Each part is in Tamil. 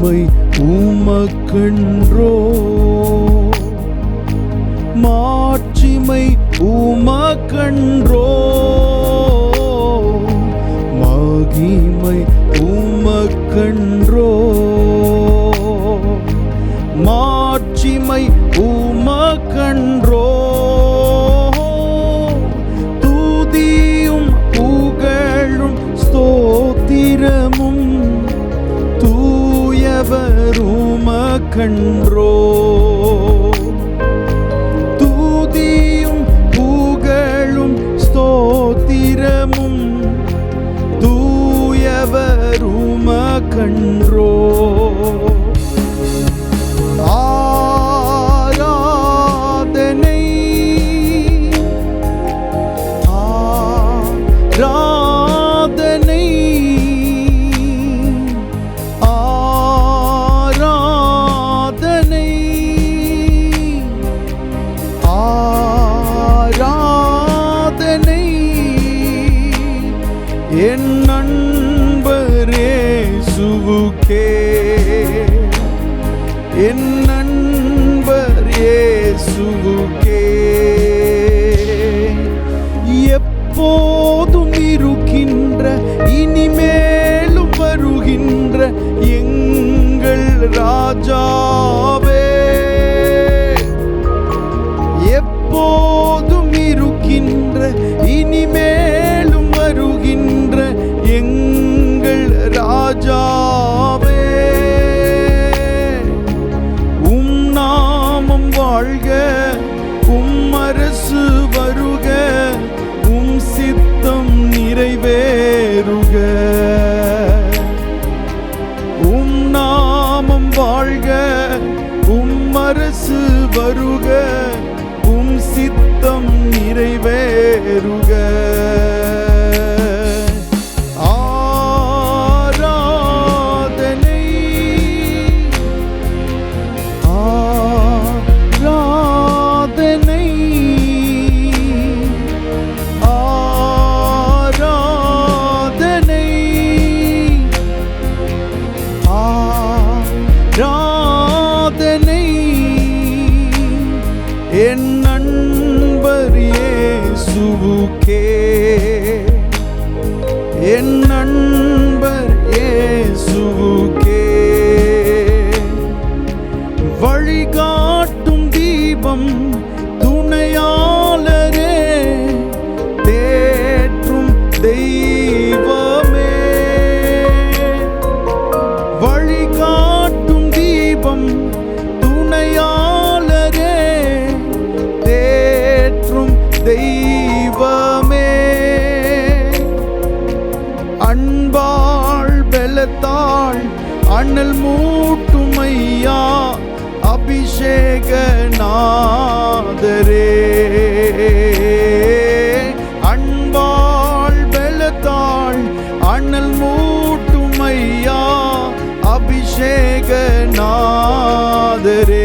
மகிமை உமக்கன்றோ மாட்சிமை உமக்கன்றோ மகிமை உமக்கன்றோ மாட்சிமை உமக்கன்றோ தூதியும் புகழும் ஸ்தோத்திரமும் உமக்கன்றோ தூதியும் புகழும் ஸ்தோத்திரமும் தூயவரும உமக்கன்றோ சுவுக்கே என் நண்பர் இயேசுவுக்கே. எப்போதும் இருக்கின்ற இனிமேலும் வருகின்ற எங்கள் ராஜா. அரசு வருக. என் அண்ணல் மூட்டுமையா அபிஷேகநாதரே. அன்பாள் பெலத்தாள் அண்ணல் மூட்டுமையா அபிஷேகநாதரே.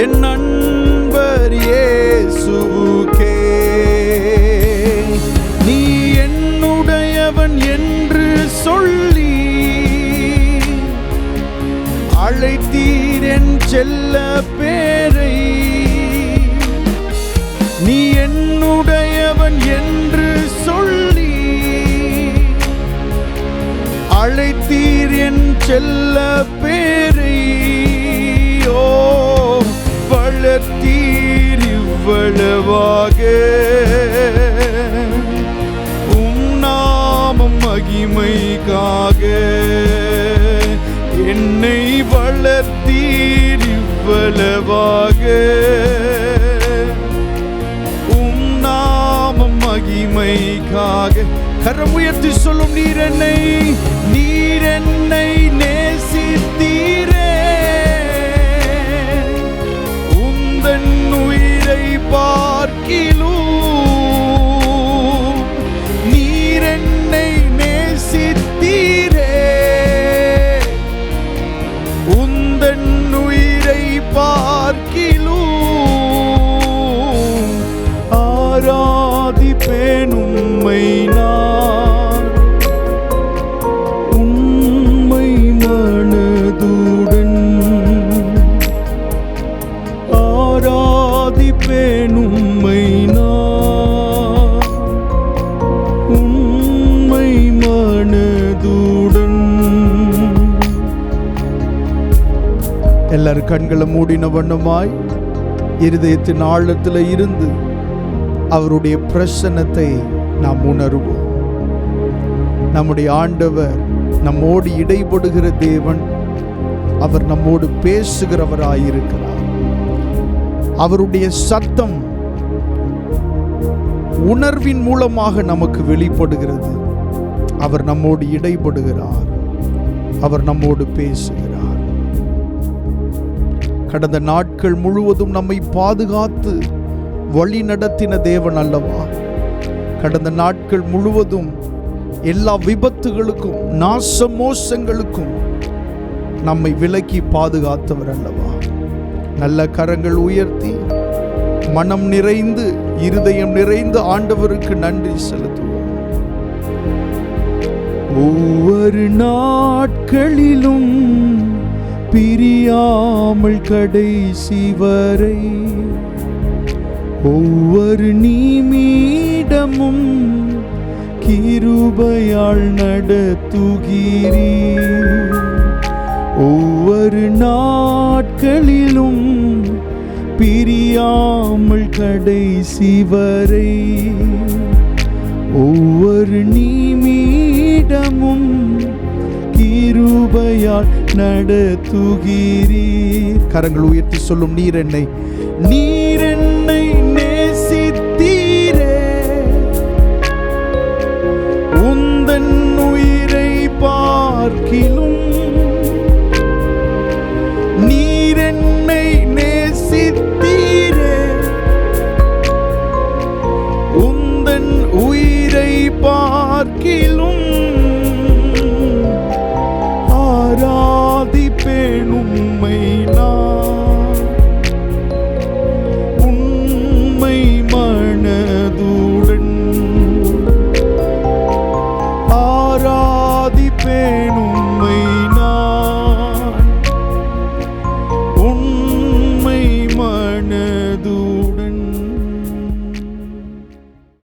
என் நண்பர் இயேசுவுக்கே. நீ என்னுடையவன் என்று சொல்லி அழைத்தீர் என் செல்ல பேரை. நீ என்னுடையவன் என்று சொல்லி அழைத்தீர் என் செல்ல இவ்வளவாக உம் நாமம் மகிமைக்காக என்னை வளர்த்தீர் இவ்வளவாக. உம் நாமம் மகிமைக்காக. கரம் உயர்த்தி சொல்லும் நீர் என்னை நீர் என்னை நேசித்தீரே பார்க்கிலும் ஆராதிப்பேன் உம்மை நான். உண்மை மனதுடன் ஆராதிப்பேன் உம்மை எல்லார் கண்களை மூடின வண்ணமாய் இருதயத்தின் ஆழத்தில் இருந்து அவருடைய பிரசன்னத்தை நாம் உணர்வோம். நம்முடைய ஆண்டவர் நம்மோடு இடைபடுகிற தேவன் அவர் நம்மோடு பேசுகிறவராயிருக்கிறார் அவருடைய சத்தம் உணர்வின் மூலமாக நமக்கு வெளிப்படுகிறது. அவர் நம்மோடு இடைபடுகிறார் அவர் நம்மோடு பேசுகிறார். கடந்த நாட்கள் முழுவதும் நம்மை பாதுகாத்து வழி நடத்தின தேவன் அல்லவா? கடந்த நாட்கள் முழுவதும் எல்லா விபத்துகளுக்கும் நாச மோசங்களுக்கும் நம்மை விலக்கி பாதுகாத்தவர் அல்லவா? நல்ல கரங்கள் உயர்த்தி மனம் நிறைந்து இருதயம் நிறைந்து ஆண்டவருக்கு நன்றி செலுத்துவோம். ஒவ்வொரு நாட்களிலும் பிரியாமல் கடைசி வரை ஒவ்வொரு நிமிடமும் கிருபையால் நடத்துகிறீ ஒவ்வொரு நாட்களிலும் பிரியாமல் கடைசி வரை ஒவ்வொரு நிமிடமும் கிருபையால் நடத்துகிறீர். கரங்கள் உயர்த்தி சொல்லும் நீர் என்னை நீர் என்னை நேசித்தீரே. உந்தன் உயிரை பார்க்கிலும் நீர் என்னை நேசித்தீரே. உந்தன் உயிரை பார்க்கிலும்